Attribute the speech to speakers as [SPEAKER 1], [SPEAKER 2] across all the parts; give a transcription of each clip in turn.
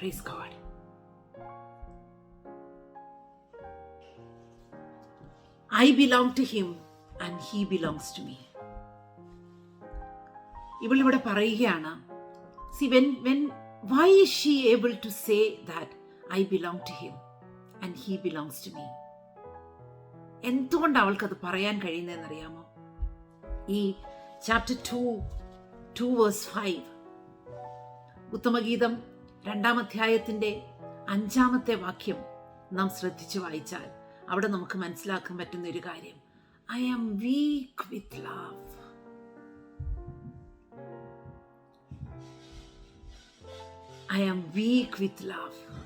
[SPEAKER 1] Praise God I belong to him and he belongs to me ഇവളിവിടെ പറയുകയാണ് see when when why is she able to say that I belong to him and he belongs to me എന്തുകൊണ്ട് അവൾക്കത് പറയാൻ കഴിയുന്നതെന്നറിയാമോ? ഈ chapter two two verse five ഉത്തമഗീതം രണ്ടാം അധ്യായത്തിന്റെ അഞ്ചാമത്തെ വാക്യം നാം ശ്രദ്ധിച്ച് വായിച്ചാൽ അവിടെ നമുക്ക് മനസ്സിലാക്കാൻ പറ്റുന്ന ഒരു കാര്യം. I am weak with love I am weak with love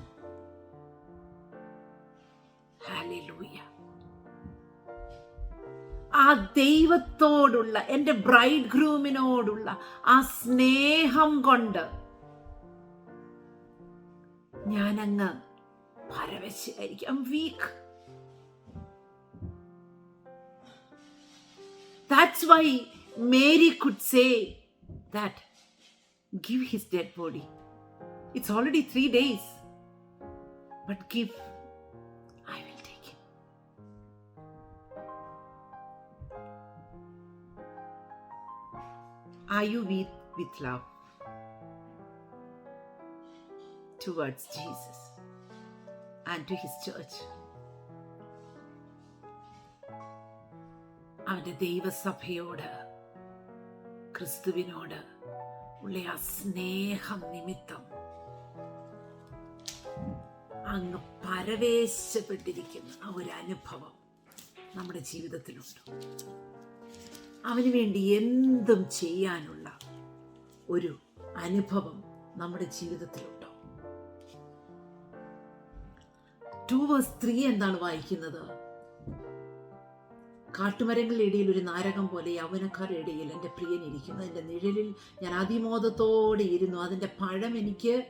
[SPEAKER 1] ആ ദൈവത്തോടുള്ള എന്റെ ബ്രൈഡ് ഗ്രൂമിനോടുള്ള ആ സ്നേഹം കൊണ്ട് ഞാനങ്ങ് പരവശയായിരിക്കും weak that's why Mary could say that give his dead body it's already three days but give I will take it Are you with, with love Towards Jesus and to his church? അവന്റെ ദൈവസഭയോട് ക്രിസ്തുവിനോട് ഉള്ള ആ സ്നേഹം നിമിത്തം അങ്ങ് പരവേശപ്പെട്ടിരിക്കുന്ന ആ ഒരു അനുഭവം നമ്മുടെ ജീവിതത്തിലുണ്ട് അവന് വേണ്ടി എന്തും ചെയ്യാനുള്ള ഒരു അനുഭവം നമ്മുടെ ജീവിതത്തിലുണ്ടോ ടു വേഴ്സ് ത്രീ എന്താണ് വായിക്കുന്നത്? കാട്ടുമരങ്ങളുടെ ഇടയിൽ ഒരു നാരകം പോലെ യൗവനക്കാരുടെ ഇടയിൽ എന്റെ പ്രിയൻ ഇരിക്കുന്നു. എന്റെ നിഴലിൽ ഞാൻ അതിമോദത്തോടെ ഇരുന്നു. അതിന്റെ പഴം എനിക്ക്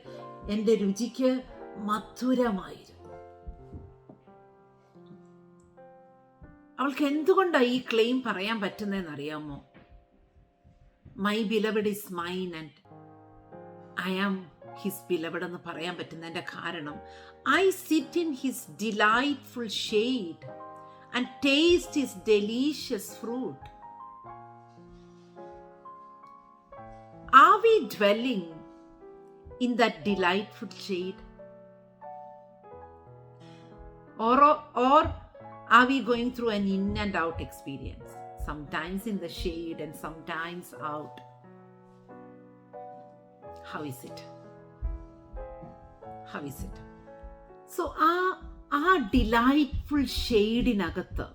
[SPEAKER 1] എന്റെ രുചിക്ക് മധുരമായിരുന്നു. അവൾക്ക് എന്തുകൊണ്ടാണ് ഈ ക്ലെയിം പറയാൻ പറ്റുന്നതെന്ന് അറിയാമോ my beloved is mine and I am his beloved എന്ന് പറയാൻ പറ്റുന്നതിന്റെ കാരണം I sit in his delightful shade and taste his delicious fruit Are we dwelling in that delightful shade? Or, or are we going through an in and out experience? Sometimes in the shade and sometimes out. How is it? How is it so ah ah delightful ഷെയ്ഡിനകത്ത്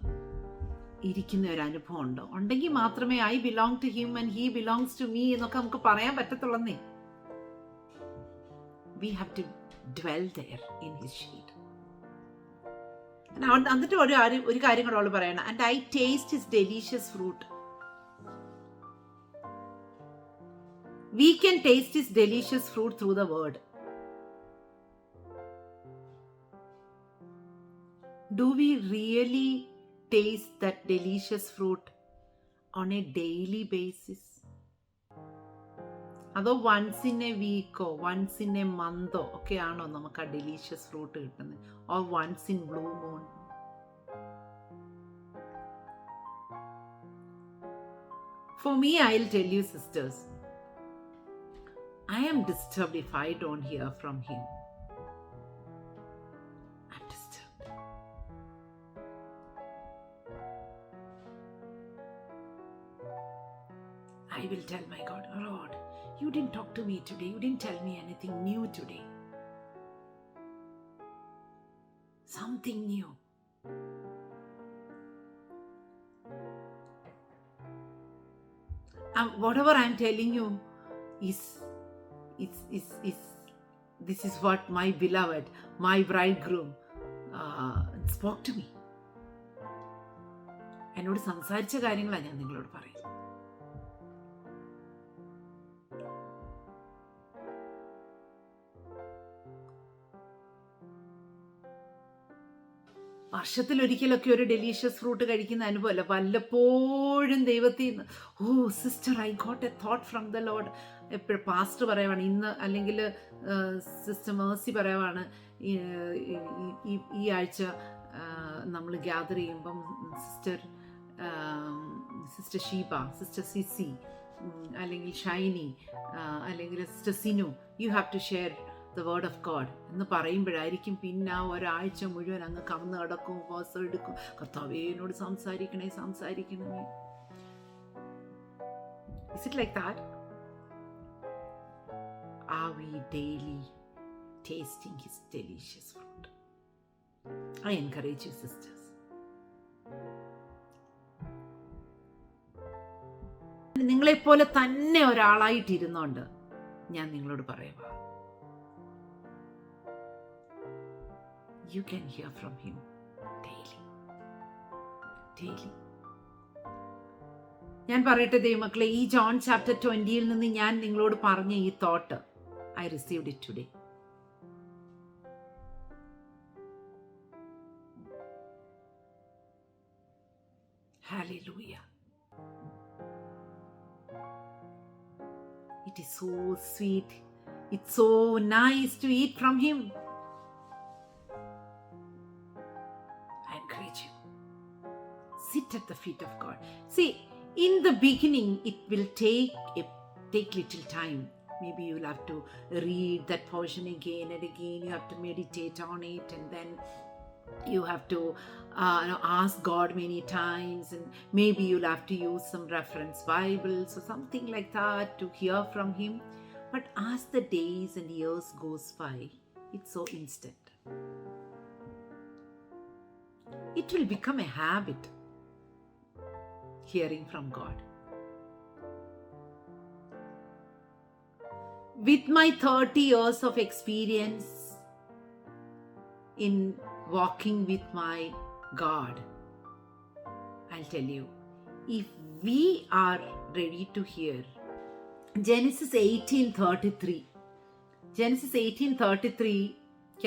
[SPEAKER 1] ഇരിക്കുന്ന ഒരു അനുഭവം ഉണ്ട് ഉണ്ടെങ്കിൽ മാത്രമേ I belong to him and he belongs to me എന്നൊക്കെ നമുക്ക് പറയാൻ പറ്റത്തുള്ളന്നേ. We have to dwell there in his shade എന്നിട്ട് ഒരു ഒരു കാര്യം കൂടെ അവൾ പറയണം. And I taste is delicious fruit we can taste is delicious fruit through the word Do we really taste that delicious fruit on a daily basis അതോ once in A വീക്കോ once in A Manto ഒക്കെ ആണോ നമുക്ക് ആ delicious fruit കിട്ടുന്നത് or once in blue moon For me, I'll tell you, sisters, I am disturbed if I don't hear from him. will tell my God, Lord, you didn't talk to me today. You didn't tell me anything new today. Something new. Um, whatever I'm telling you is, is, is, is, this is what my beloved, my bridegroom uh, spoke to me. എന്നോട് സംസാരിച്ച കാര്യങ്ങളാണ് ഞാൻ നിങ്ങളോട് പറയുന്നത് വർഷത്തിലൊരിക്കലൊക്കെ ഒരു delicious fruit കഴിക്കുന്ന അനുഭവമല്ല. വല്ലപ്പോഴും ദൈവത്തിൽ നിന്ന് ഓ sister I got a thought from the Lord എപ്പോഴും പാസ്റ്റ് പറയുവാണ് ഇന്ന് അല്ലെങ്കിൽ സിസ്റ്റർ മേഴ്സി പറയുവാണ് ഈ ആഴ്ച നമ്മൾ ഗ്യാദർ ചെയ്യുമ്പം sister sister Sheeba sister Sisi അല്ലെങ്കിൽ ഷൈനി അല്ലെങ്കിൽ sister Sinu you have to share the word of God എന്ന് പറയുമ്പോഴായിരിക്കും പിന്നെ ആ ഒരാഴ്ച മുഴുവൻ അങ്ങ് കവന്ന് കിടക്കും ഉപവാസം എടുക്കും. കർത്താവേ എന്നോട് സംസാരിക്കണേ സംസാരിക്കണമേ. It like that Are we daily tasting His delicious food I encourage you sisters നിങ്ങളെപ്പോലെ തന്നെ ഒരാളായിട്ടിരുന്നോണ്ട് ഞാൻ നിങ്ങളോട് പറയുക you can hear from Him daily. daily. ഞാൻ പറയട്ടെ ദൈവമക്കളെ ഈ ജോൺ ചാപ്റ്റർ ട്വന്റിയിൽ നിന്ന് ഞാൻ നിങ്ങളോട് പറഞ്ഞ ഈ thought I received it today Hallelujah. It is so sweet. It's so nice to eat from Him. Sit at the feet of God. See, in the beginning, it will take a take little time. Maybe you'll have to read that portion again and again. You have to meditate on it, and then you have to uh, you know, ask God many times, and maybe you'll have to use some reference Bibles or something like that to hear from Him. But as the days and years goes by, it's so instant. It will become a habit hearing from God. With my 30 years of experience in walking with my God, I'll tell you, if we are ready to hear Genesis 18:33, Genesis 18:33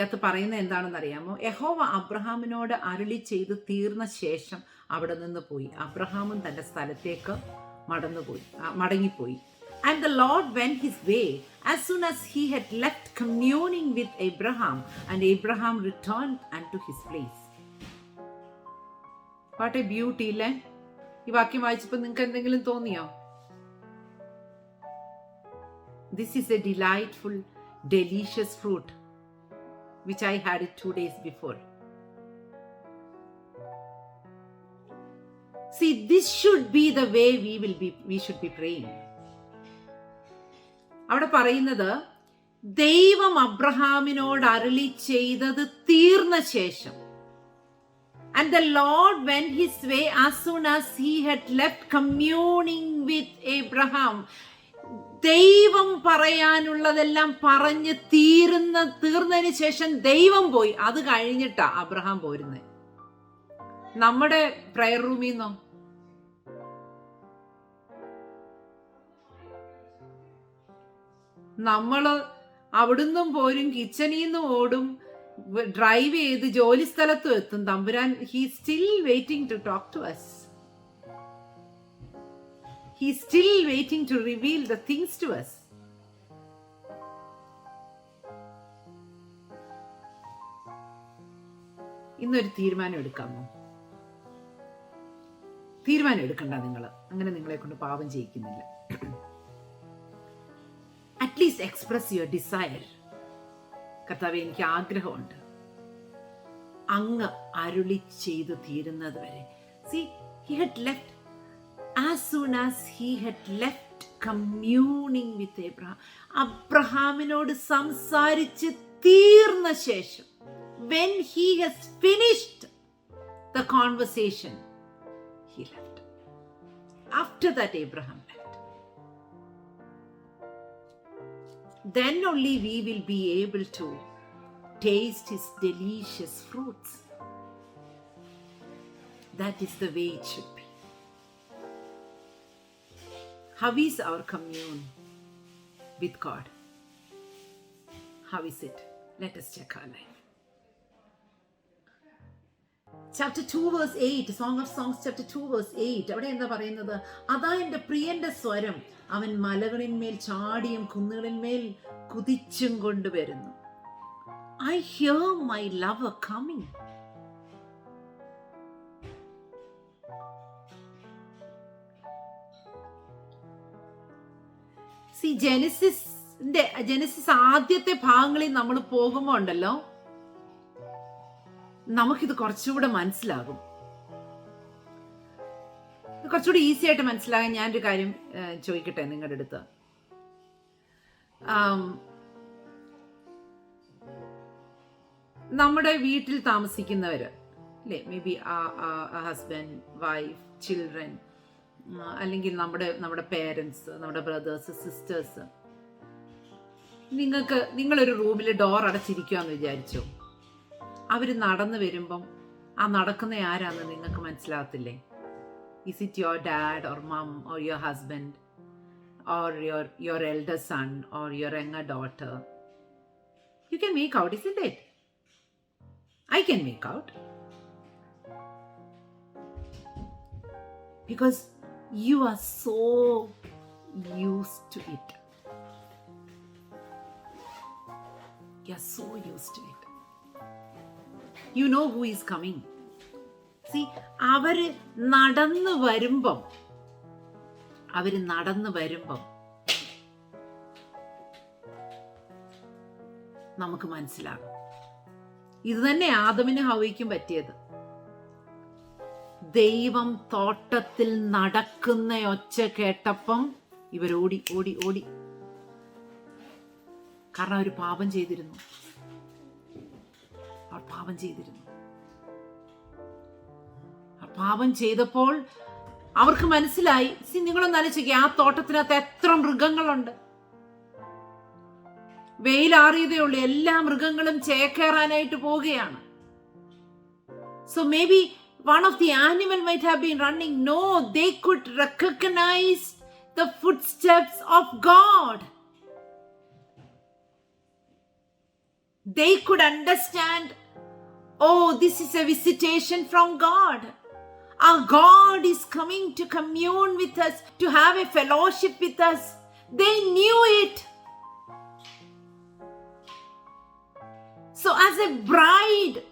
[SPEAKER 1] അകത്ത് പറയുന്നത് എന്താണെന്ന് അറിയാമോ യഹോവ അബ്രഹാമിനോട് അരുളി ചെയ്ത് തീർന്ന ശേഷം അവിടെ നിന്ന് പോയി. അബ്രഹാമും തന്റെ സ്ഥലത്തേക്ക് മടന്നുപോയി. മടങ്ങിപ്പോയി. And the Lord went his way as soon as he had left communing with Abraham and Abraham return and to his place what a beauty ഇല്ലേ ഈ വാക്യം വായിച്ചപ്പോൾ നിങ്ങൾക്ക് എന്തെങ്കിലും തോന്നിയോ? This is a delightful delicious fruit which I had it two days before. See, this should be the way we will be we should be praying. അവിടെ പറയുന്നത് ദൈവം അബ്രഹാമിനോട് അരളി ചെയ്തത് തീർന്ന ശേഷം And the Lord went his way as soon as he had left communing with Abraham. ദൈവം പറയാനുള്ളതെല്ലാം പറഞ്ഞ് തീരുന്ന തീർന്നതിന് ശേഷം ദൈവം പോയി. അത് കഴിഞ്ഞിട്ടാ അബ്രഹാം പോരുന്നത് നമ്മുടെ പ്രയർ റൂമിൽ നിന്നോ? നമ്മൾ അവിടുന്നും പോരും കിച്ചണിൽ നിന്നും ഓടും ഡ്രൈവ് ചെയ്ത് ജോലി സ്ഥലത്തും എത്തും. തമ്പുരാൻ he still waiting to talk to us He's still waiting to reveal the things to us. ഇന്നൊരു തീരുമാനം എടുക്കാമോ തീരുമാനം എടുക്കണ്ട നിങ്ങൾ അങ്ങനെ നിങ്ങളെ കൊണ്ട് പാപം ചെയ്യിക്കുന്നില്ല. At least express your desire കർത്താവ് എനിക്ക് ആഗ്രഹമുണ്ട്. അങ്ങ് അരുളി ചെയ്തു തീരുന്നത് വരെ. See he had left as soon as he had left communing with Abraham, അബ്രഹാമിനോട് സംസാരിച്ച് തീർന്ന ശേഷം when he has finished the conversation, he left. After that, Abraham left. Then only we will be able to taste his delicious fruits. That is the way it should be. How is our commune with God? How is it? Let us check our life. Chapter two verse eight Song of Songs chapter two verse eight അവിടെ എന്താ പറയുന്നത് അതാ എന്റെ പ്രിയന്റെ സ്വരം അവൻ മലകളിന്മേൽ ചാടിയും കുന്നുകളിന്മേൽ കുതിച്ചും കൊണ്ടുവരുന്നു I hear my love coming see ജെനിസിന്റെ Genesis ആദ്യത്തെ ഭാഗങ്ങളിൽ നമ്മൾ പോകുമ്പോൾ ഉണ്ടല്ലോ? നമുക്കിത് കുറച്ചുകൂടെ മനസ്സിലാകും. കുറച്ചുകൂടി ഈസി ആയിട്ട് മനസ്സിലാകാൻ ഞാനൊരു കാര്യം ചോദിക്കട്ടെ നിങ്ങളുടെ അടുത്ത്? നമ്മുടെ വീട്ടിൽ താമസിക്കുന്നവര് അല്ലേ maybe husband wife children അല്ലെങ്കിൽ നമ്മുടെ നമ്മുടെ പേരൻസ് നമ്മുടെ ബ്രദേഴ്സ് സിസ്റ്റേഴ്സ് നിങ്ങൾക്ക് നിങ്ങളൊരു റൂമിൽ ഡോർ അടച്ചിരിക്കുകയെന്ന് വിചാരിച്ചു? അവർ നടന്നു വരുമ്പം ആ നടക്കുന്ന ആരാന്ന് നിങ്ങൾക്ക് മനസ്സിലാകത്തില്ലേ is it your dad or mum or your husband or your your elder son or your young daughter you can make out is it I can make out because you are so used to it. You are so used to it. You know who is coming. See, അവർ നടന്നു വരുമ്പം അവർ നടന്നു വരുമ്പം നമുക്ക് മനസ്സിലാകും ഇത് തന്നെ ആദമിന് ഹവയ്ക്കും പറ്റിയത് ദൈവം തോട്ടത്തിൽ നടക്കുന്ന ഒച്ച കേട്ടപ്പം ഇവർ ഓടി ഓടി. ഓടി കാരണം അവർ പാപം ചെയ്തിരുന്നു. അവർ പാപം ചെയ്തിരുന്നു. പാപം ചെയ്തപ്പോൾ അവർക്ക് മനസ്സിലായി സി നിങ്ങളൊന്ന് ആലോചിക്കുക ആ തോട്ടത്തിനകത്ത് എത്ര മൃഗങ്ങളുണ്ട്? വെയിലാറിയതേ ഉള്ളൂ എല്ലാ മൃഗങ്ങളും ചേക്കേറാനായിട്ട് പോവുകയാണ്. So maybe one of the animal might have been running. No they could recognize the footsteps of god. They could understand oh this is a visitation from god. Our god is coming to commune with us to have a fellowship with us. They knew it. So as a bride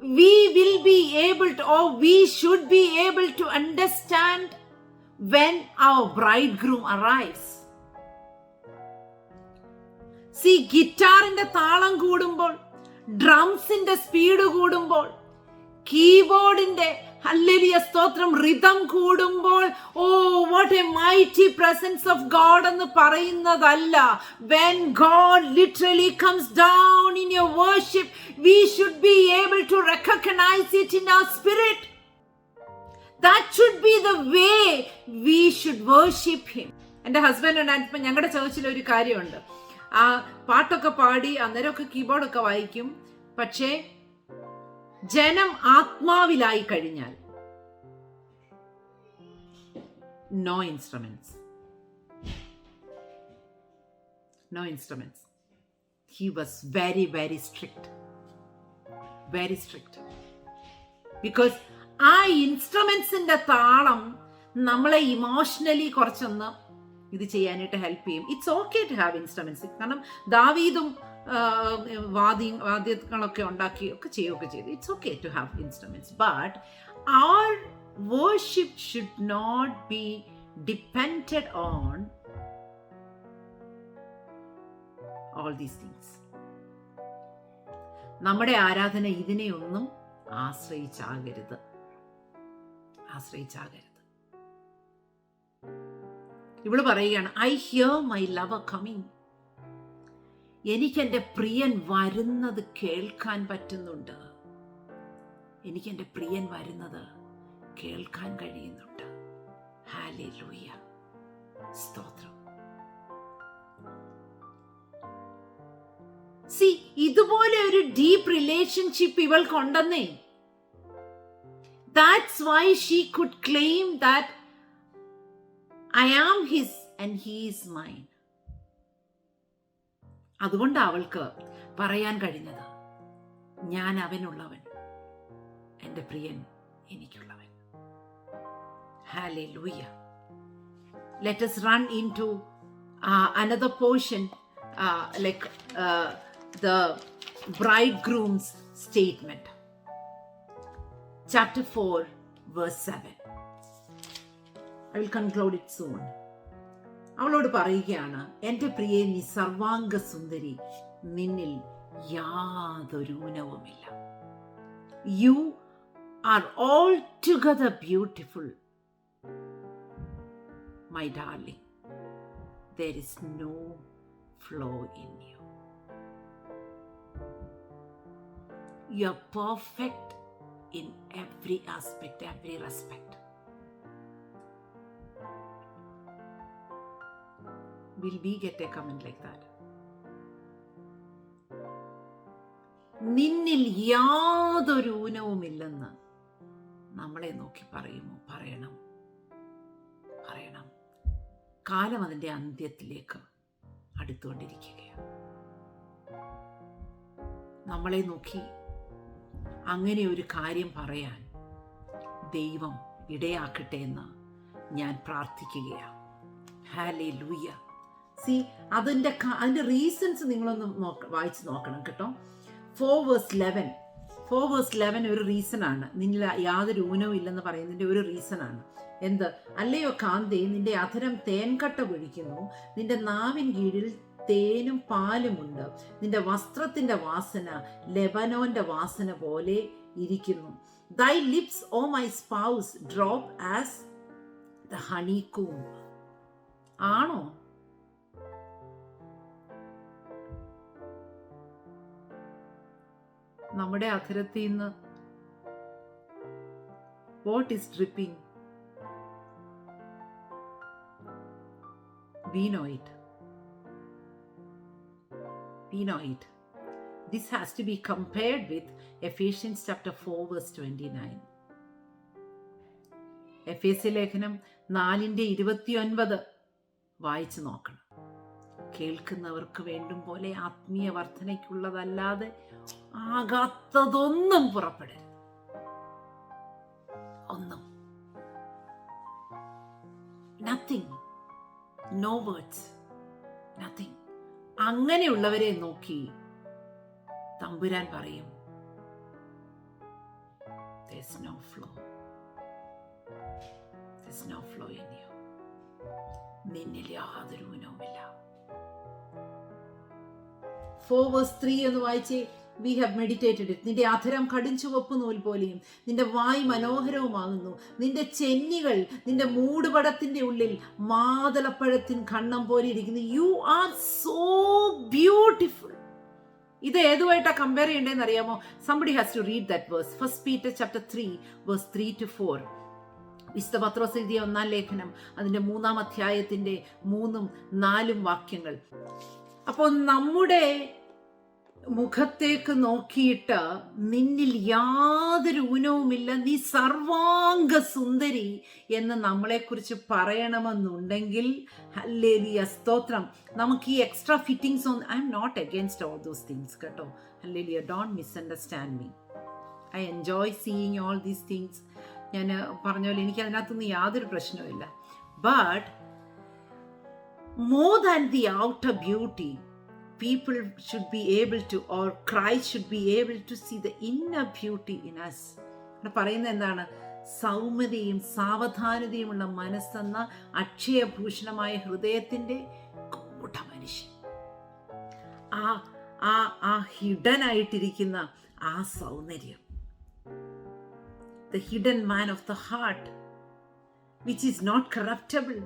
[SPEAKER 1] we will be able to, or we should be able to understand when our bridegroom arrives. See ഗിറ്റാറിന്റെ താളം കൂടുമ്പോൾ ഡ്രംസിന്റെ speed കൂടുമ്പോൾ കീബോർഡിന്റെ hallelujah സ്തോത്രം rhythm കൂടുമ്പോൾ ഓ what a mighty presence of God എന്ന് പറയുന്നതല്ല. When God literally comes down in your worship we should be able to recognise it in our spirit that should be the way we should worship him എന്റെ husband ഉണ്ടായിരുന്നപ്പോൾ ഞങ്ങളുടെ ചേർച്ചിൽ ഒരു കാര്യമുണ്ട്. ആ പാട്ടൊക്കെ പാടി അന്നേരമൊക്കെ കീബോർഡൊക്കെ വായിക്കും. പക്ഷേ ജനം ആത്മാവിലായി കഴിഞ്ഞാൽ no instruments no instruments he was very very strict very strict because ആ ഇൻസ്ട്രുമെന്റ്സിന്റെ താളം നമ്മളെ ഇമോഷണലി കുറച്ചൊന്ന് ഇത് ചെയ്യാനായിട്ട് ഹെൽപ്പ് ചെയ്യും. It's okay to have instruments കാരണം ദാവീദും വാദ്യ വാദ്യങ്ങളൊക്കെ ഉണ്ടാക്കി ഒക്കെ ചെയ്യുകയൊക്കെ ചെയ്തു. It's okay to have instruments but our worship should not be depend on all these things നമ്മുടെ ആരാധന ഇതിനെയൊന്നും ആശ്രയിച്ചാകരുത്. ആശ്രയിച്ചാകരുത്. ഇവൾ പറയുകയാണ് I hear my love coming എനിക്ക് എന്റെ പ്രിയൻ വരുന്നത് കേൾക്കാൻ പറ്റുന്നുണ്ട്. എനിക്ക് എന്റെ പ്രിയൻ വരുന്നത് കേൾക്കാൻ കഴിയുന്നുണ്ട്. ഹാലേ ലൂയ സ്തോത്രം. സി ഇതുപോലെ ഒരു deep relationship ഇവൾക്കുണ്ടെന്നേ. That's why she could claim that I am his and he is mine അതുകൊണ്ട് അവൾക്ക് പറയാൻ കഴിഞ്ഞത് ഞാൻ അവനുള്ളവൻ എന്റെ പ്രിയൻ എനിക്കുള്ളവൻ hallelujah let run into uh, another portion uh, like uh, the bridegroom's statement chapter 4 verse 7 i will conclude it soon അവളോട് പറയുകയാണ് എന്റെ പ്രിയെ നീ സർവാംഗ സുന്ദരി നിന്നിൽ യാതൊരു ഊനവുമില്ല you are all together beautiful my darling there is no flaw in you you are perfect in every aspect every respect. Will we get a comment like that? നിന്നിൽ യാതൊരു ഊനവുമില്ലെന്ന് നമ്മളെ നോക്കി പറയുമോ? പറയണം. പറയണം. കാലം അതിന്റെ അന്ത്യത്തിലേക്ക് അടുത്തുകൊണ്ടിരിക്കുകയാണ്. നമ്മളെ നോക്കി അങ്ങനെ ഒരു കാര്യം പറയാൻ ദൈവം ഇടയാക്കട്ടെ എന്ന് ഞാൻ പ്രാർത്ഥിക്കുകയാണ്. ഹാലേ ലൂയ സി അതിന്റെ അതിന്റെ റീസൺസ് നിങ്ങളൊന്ന് നോക്ക വായിച്ച് നോക്കണം കേട്ടോ. Four verse eleven four verse eleven ഒരു റീസണാണ് നിന്നിൽ യാതൊരു ഊനവും ഇല്ലെന്ന് പറയുന്നതിന്റെ ഒരു റീസണാണ് എന്ത്? അല്ലയോ കാന്തേ നിന്റെ അധരം തേൻകട്ട പൊഴിക്കുന്നു. നിന്റെ നാവിൻ കീഴിൽ തേനും പാലുമുണ്ട് നിന്റെ വസ്ത്രത്തിന്റെ വാസന ലെബനോന്റെ വാസന പോലെ ഇരിക്കുന്നു. Thy lips oh my spouse drop as the honeycomb ആണോ? നമ്മുടെ അധരത്തിൽ നിന്ന് what is dripping we know it. We know it. This has to be compared with Ephesians chapter 4, verse 29. F S ലേഖനം നാലിന്റെ ഇരുപത്തിയൊൻപത് വായിച്ചു നോക്കണം കേൾക്കുന്നവർക്ക് വേണ്ടും പോലെ ആത്മീയ വർധനയ്ക്കുള്ളതല്ലാതെ ആകാത്തതൊന്നും പുറപ്പെടരുത്. ഒന്നും. നത്തിങ് നോ വേർഡ്സ് നത്തിങ് അങ്ങനെയുള്ളവരെ നോക്കി തമ്പുരാൻ പറയും There's no flow. There's no flow in you. നിന്നിൽ യാതൊരു ഊനവുമില്ല ഫോർ വേഴ്സ് ത്രീ എന്ന് വായിച്ചേ. വി ഹാവ് മെഡിറ്റേറ്റഡ് ഇറ്റ് നിന്റെ അധരം കടിഞ്ചുവപ്പ് നൂൽ പോലെയും നിന്റെ വായ് മനോഹരവുമാകുന്നു. നിന്റെ ചെന്നികൾ നിന്റെ മൂടുപടത്തിന്റെ ഉള്ളിൽ മാതളപ്പഴത്തിൻ കണ്ണം പോലെ ഇരിക്കുന്നു. യു ആർ സോ ബ്യൂട്ടിഫുൾ ഇത് ഏതുമായിട്ടാ കമ്പയർ ചെയ്യേണ്ടതെന്ന് അറിയാമോ? Somebody has to read that verse first Peter chapter three verse three to four വിശുദ്ധ പത്രോസ് എഴുതിയ ഒന്നാം ലേഖനം അതിന്റെ മൂന്നാം അധ്യായത്തിന്റെ മൂന്നും നാലും വാക്യങ്ങൾ. അപ്പോൾ നമ്മുടെ മുഖത്തേക്ക് നോക്കിയിട്ട് നിന്നിൽ യാതൊരു ഊനവുമില്ല നീ സർവാംഗ സുന്ദരി എന്ന് നമ്മളെക്കുറിച്ച് പറയണമെന്നുണ്ടെങ്കിൽ ഹല്ലേലിയ സ്തോത്രം. നമുക്ക് ഈ എക്സ്ട്രാ ഫിറ്റിങ്സ് ഒന്നും I am not against all those things കേട്ടോ. Hallelujah don't misunderstand me I enjoy seeing all these things ഞാൻ പറഞ്ഞ പോലെ എനിക്ക് അതിനകത്തൊന്നും യാതൊരു പ്രശ്നവുമില്ല. But more than the outer beauty, people should be able to, or Christ should be able to see the inner beauty in us. പറയുന്നത് എന്താണ്? സൗമ്യതയും സാവധാനതയുമുള്ള മനസ്സെന്ന അക്ഷയഭൂഷണമായ ഹൃദയത്തിന്റെ കൂട്ട മനുഷ്യൻ. ആ ആ ആ ഹിഡൻ ആയിട്ടിരിക്കുന്ന ആ സൗന്ദര്യം. The hidden man of the heart which is not corruptible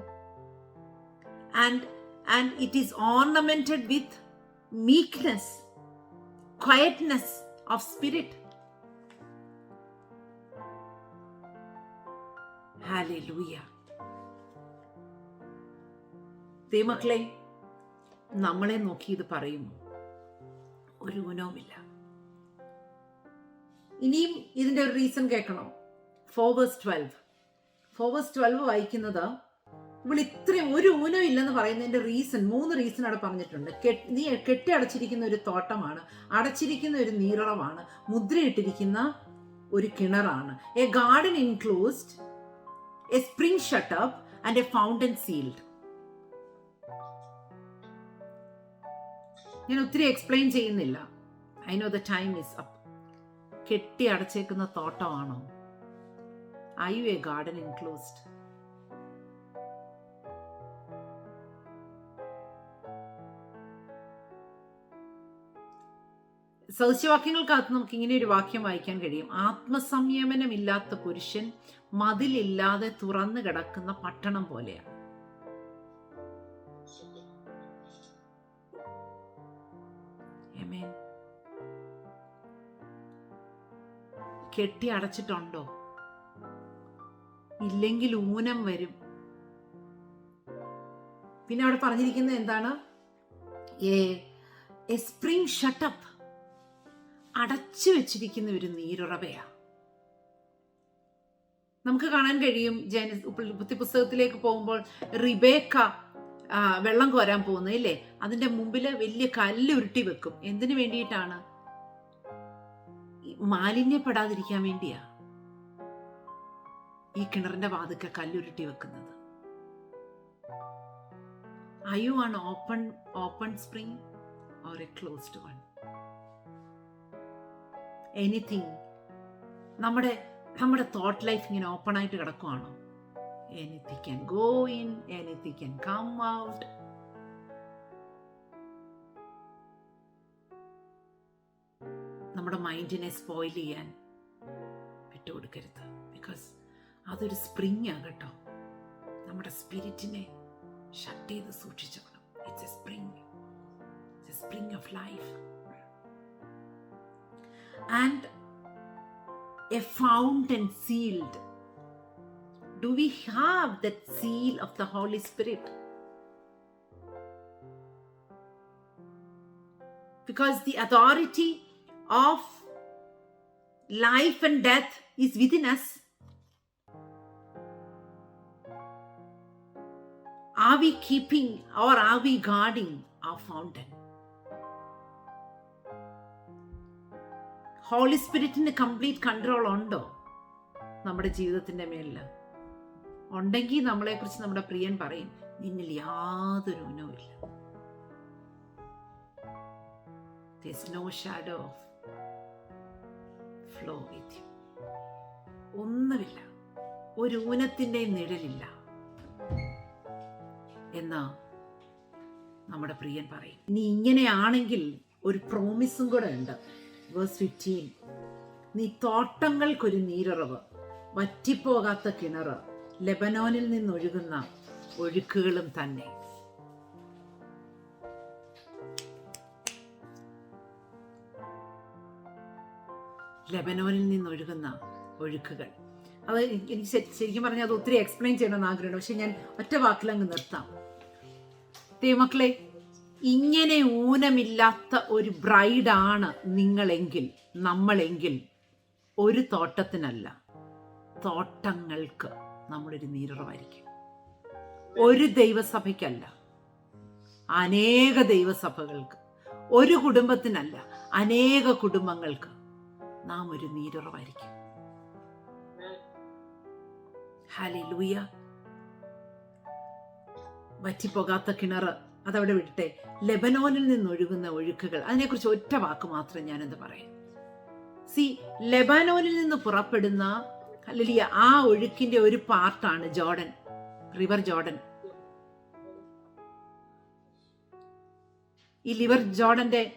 [SPEAKER 1] and and it is ornamented with meekness of spirit. Hallelujah. ദൈവമക്കളെ നമ്മളെ നോക്കി ഇത് പറയുമോ ഒരു ഗുണവുമില്ല. ഇനിയും ഇതിന്റെ ഒരു റീസൺ കേൾക്കണോ. ഫോവേഴ്സ് ട്വൽവ് ഫോവേഴ്സ് ട്വൽവ് വായിക്കുന്നത് ഇവൾ ഇത്രയും ഒരു ഊനം ഇല്ലെന്ന് പറയുന്നതിന്റെ റീസൺ മൂന്ന് റീസൺ അവിടെ പറഞ്ഞിട്ടുണ്ട്. നീ കെട്ടി അടച്ചിരിക്കുന്ന ഒരു തോട്ടമാണ് അടച്ചിരിക്കുന്ന ഒരു നീറളമാണ് മുദ്രയിട്ടിരിക്കുന്ന ഒരു കിണറാണ്. A garden enclosed a spring shut up and a fountain sealed ഞാൻ ഒത്തിരി എക്സ്പ്ലെയിൻ ചെയ്യുന്നില്ല. I know the time is up കെട്ടി അടച്ചേക്കുന്ന തോട്ടമാണോ? I you a garden enclosed സദൃശ്യവാക്യങ്ങൾക്കകത്ത് നമുക്ക് ഇങ്ങനെ ഒരു വാക്യം വായിക്കാൻ കഴിയും. ആത്മസംയമനമില്ലാത്ത പുരുഷൻ മതിലില്ലാതെ തുറന്നു കിടക്കുന്ന പട്ടണം പോലെയാണ്. കെട്ടി അടച്ചിട്ടുണ്ടോ? ഇല്ലെങ്കിൽ ഊനം വരും. പിന്നെ അവിടെ പറഞ്ഞിരിക്കുന്നത് എന്താണ്? A spring shut up. അടച്ചു വെച്ചിരിക്കുന്ന ഒരു നീരുറവയാണ് നമുക്ക് കാണാൻ കഴിയും ജന പുസ്തകത്തിലേക്ക് പോകുമ്പോൾ റിബേക്ക വെള്ളം കോരാൻ പോകുന്നത് ഇല്ലേ? അതിന്റെ മുമ്പിൽ വലിയ കല്ല് ഉരുട്ടി വെക്കും. എന്തിനു വേണ്ടിയിട്ടാണ്? മാലിന്യപ്പെടാതിരിക്കാൻ വേണ്ടിയാ. ഈ കിണറിന്റെ വാതുക്ക കല്ലുരുട്ടി വെക്കുന്നത്. I you open open spring or a closed one anything നമ്മുടെ നമ്മുടെ തോട്ട് ലൈഫ് ഇങ്ങനെ ഓപ്പൺ ആയിട്ട് കിടക്കുവാണോ? Anything can go in anything can come out നമ്മുടെ മൈൻഡിനെ സ്പോയിൽ ചെയ്യാൻ വിട്ടുകൊടുക്കരുത്. ബിക്കോസ് അതൊരു സ്പ്രിങ് ആണ് കേട്ടോ. നമ്മുടെ സ്പിരിറ്റിനെ ഷട്ട് ചെയ്ത് സൂക്ഷിച്ചോണം. It's a spring it's a spring of life and a fountain sealed. Do we have that seal of the Holy Spirit? Because the authority of life and death is within us. Are we keeping or are we guarding our fountain? Holy സ്പിരിറ്റിന് complete control ഉണ്ടോ? നമ്മുടെ ജീവിതത്തിന്റെ മേലിൽ ഉണ്ടെങ്കിൽ നമ്മളെക്കുറിച്ച് നമ്മുടെ പ്രിയൻ പറയും നിന്നിൽ യാതൊരു ഉനവുമില്ല no shadow of flaw with ഒന്നുമില്ല. ഒരു ഊനത്തിന്റെ നിഴലില്ല. എന്ന് നമ്മുടെ പ്രിയൻ പറയും. ഇനി ഇങ്ങനെയാണെങ്കിൽ ഒരു പ്രോമിസും കൂടെ ഉണ്ട്. വേഴ്സ് ഫിഫ്റ്റീൻ നീ തോട്ടങ്ങൾക്കൊരു നീരുറവ് വറ്റിപ്പോകാത്ത കിണറ് ലെബനോനിൽ നിന്നൊഴുകുന്ന ഒഴുക്കുകളും തന്നെ. ലെബനോനിൽ നിന്നൊഴുകുന്ന ഒഴുക്കുകൾ. അത് എനിക്ക് ശരി- ശരിക്കും പറഞ്ഞാൽ അത് ഒത്തിരി എക്സ്പ്ലെയിൻ ചെയ്യണമെന്ന് ആഗ്രഹമുണ്ട്. പക്ഷെ ഞാൻ ഒറ്റ വാക്കിലങ്ങ് നിർത്താം. ദൈവമക്കളെ ഇങ്ങനെ ഊനമില്ലാത്ത ഒരു ബ്രൈഡാണ് നിങ്ങളെങ്കിൽ നമ്മളെങ്കിൽ ഒരു തോട്ടത്തിനല്ല. തോട്ടങ്ങൾക്ക് നമ്മളൊരു നീരുറവായിരിക്കും. ഒരു ദൈവസഭയ്ക്കല്ല. അനേക ദൈവസഭകൾക്ക് ഒരു കുടുംബത്തിനല്ല അനേക കുടുംബങ്ങൾക്ക് നാം ഒരു നീരുറവായിരിക്കും. ഹല്ലേലൂയ വറ്റിപ്പോകാത്ത കിണറ് അതവിടെ വിടട്ടെ ലെബനോനിൽ നിന്നൊഴുകുന്ന ഒഴുക്കുകൾ. അതിനെക്കുറിച്ച് ഒറ്റ വാക്ക് മാത്രം ഞാനെന്ത് പറയാം. സി ലെബനോനിൽ നിന്ന് പുറപ്പെടുന്ന അല്ലെങ്കിൽ ആ ഒഴുക്കിന്റെ ഒരു പാർട്ടാണ് ജോർഡൻ. River Jordan. ഈ ലിവർ ജോർഡന്റെ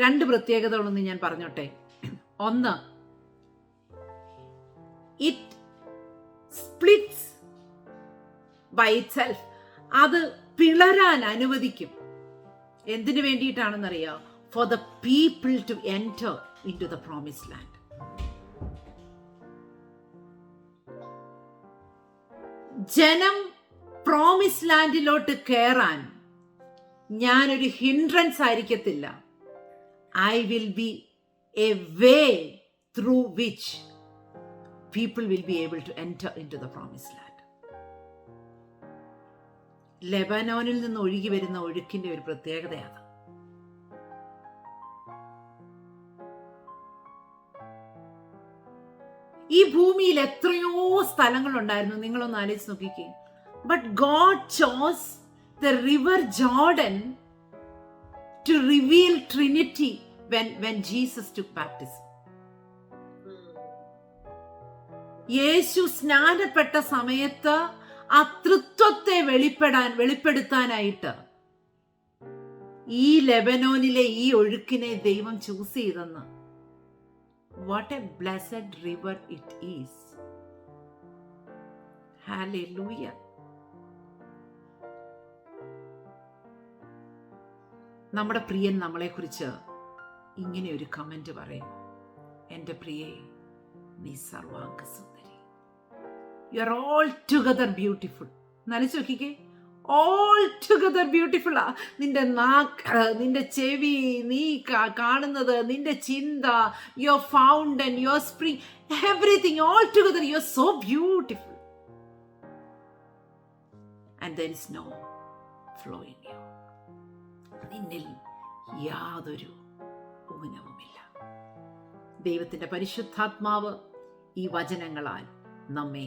[SPEAKER 1] രണ്ട് പ്രത്യേകതകളൊന്ന് ഞാൻ പറഞ്ഞോട്ടെ. ഒന്ന് it splits by itself അത് പിളരാൻ അനുവദിക്കും. എന്തിനു വേണ്ടിയിട്ടാണെന്നറിയാം? For the people to enter into the promise land ജനം പ്രോമിസ് ലാൻഡിലോട്ട് കയറാൻ ഞാനൊരു ഹിൻഡ്രൻസ് ആയിരിക്കത്തില്ല. I will be a way through which people will be able to enter into the promise land ലെബനോനിൽ നിന്ന് ഒഴുകി വരുന്ന ഒഴുക്കിന്റെ ഒരു പ്രത്യേകതയാണ്. ഈ ഭൂമിയിൽ എത്രയോ സ്ഥലങ്ങളുണ്ടായിരുന്നു. നിങ്ങളൊന്ന് ആലോചിച്ച് നോക്കിക്കേ. But God chose the river Jordan to reveal Trinity when when Jesus to baptism യേശു സ്നാനപ്പെട്ട സമയത്ത് ആ തൃത്വത്തെ വെളിപ്പെടാൻ വെളിപ്പെടുത്താനായിട്ട്. ഈ ലെബനോനിലെ ഈ ഒഴുക്കിനെ ദൈവം ചൂസ് ചെയ്തെന്ന്. What a blessed river it is hallelujah നമ്മുടെ പ്രിയൻ നമ്മളെക്കുറിച്ച് ഇങ്ങനെ ഒരു കമന്റ് പറയും. എന്റെ പ്രിയേ നീ സർവാംഗ സുന്ദരി you are all together beautiful നനച്ചു നോക്കിക്കേ. ഓൾ ടുഗദർ ബ്യൂട്ടിഫുൾ ആ. നിന്റെ നാക്ക് നിന്റെ ചെവി നീ കാണുന്നത് നിന്റെ ചിന്ത your fountain your spring everything all together you are so beautiful no flaw in you നിന്നിൽ യാതൊരു ഊനവുമില്ല. ദൈവത്തിന്റെ പരിശുദ്ധാത്മാവ് ഈ വചനങ്ങളാൽ നമ്മെ